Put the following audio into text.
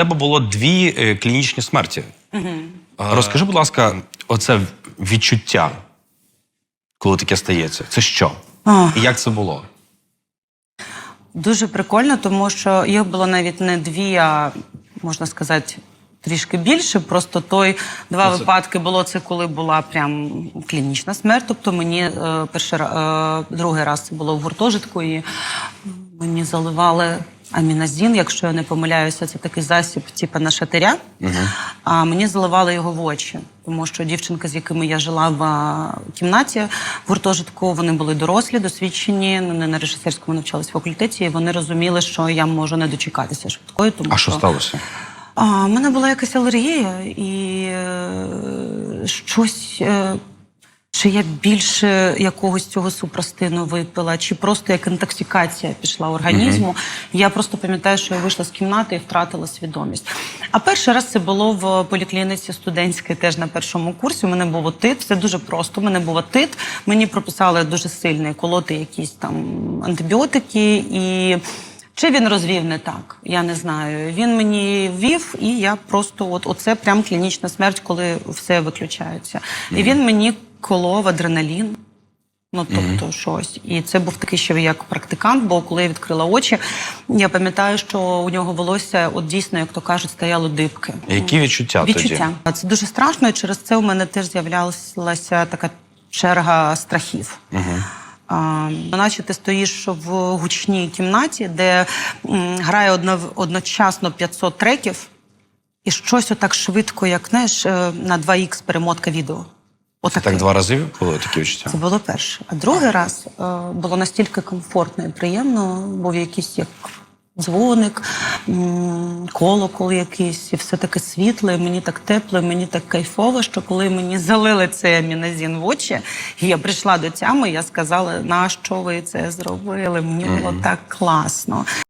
тебе було дві е, клінічні смерті. Розкажи, будь ласка, оце відчуття, коли таке стається. Це що? Ах. І як це було? Дуже прикольно, тому що їх було навіть не дві, а можна сказати. Трішки більше, просто той два це- випадки було це, коли була прям клінічна смерть. Тобто мені е, перший е, другий раз це було в гуртожитку, і мені заливали аміназін, якщо я не помиляюся, це такий засіб, типу на шатиря. А мені заливали його в очі, тому що дівчинка, з якими я жила в а, кімнаті в гуртожитку, вони були дорослі, досвідчені, вони на режисерському навчалися факультеті, і вони розуміли, що я можу не дочекатися швидкої. Тому А що сталося? в мене була якась алергія, і е, щось. Е, чи я більше якогось цього супрастину випила, чи просто як інтоксикація пішла організму. Я просто пам'ятаю, що я вийшла з кімнати і втратила свідомість. А перший раз це було в поліклініці студентській, теж на першому курсі. У мене був отит, все дуже просто. У мене був отит. Мені прописали дуже сильний колоти якісь там антибіотики і. Чи він розвів не так? Я не знаю. Він мені ввів, і я просто от оце прям клінічна смерть, коли все виключається. І він мені колов адреналін. Ну, тобто, щось. І це був такий ще як практикант, бо коли я відкрила очі, я пам'ятаю, що у нього волосся, от дійсно, як то кажуть, стояло дибки. Які відчуття, Відчуття. Це дуже страшно, і через це у мене теж з'являлася така черга страхів. А, наче ти стоїш в гучній кімнаті, де м, грає одно, одночасно 500 треків, і щось отак швидко, як знаєш, е, на 2х перемотка відео. Отаке. Так два рази були такі відчуття? Це було перше. А другий раз е, було настільки комфортно і приємно, був якийсь як дзвоник, колокол якийсь, і все таке світле, і мені так тепло, і мені так кайфово, що коли мені залили цей амінозін в очі, і я прийшла до тями, я сказала, на що ви це зробили? Мені було так класно.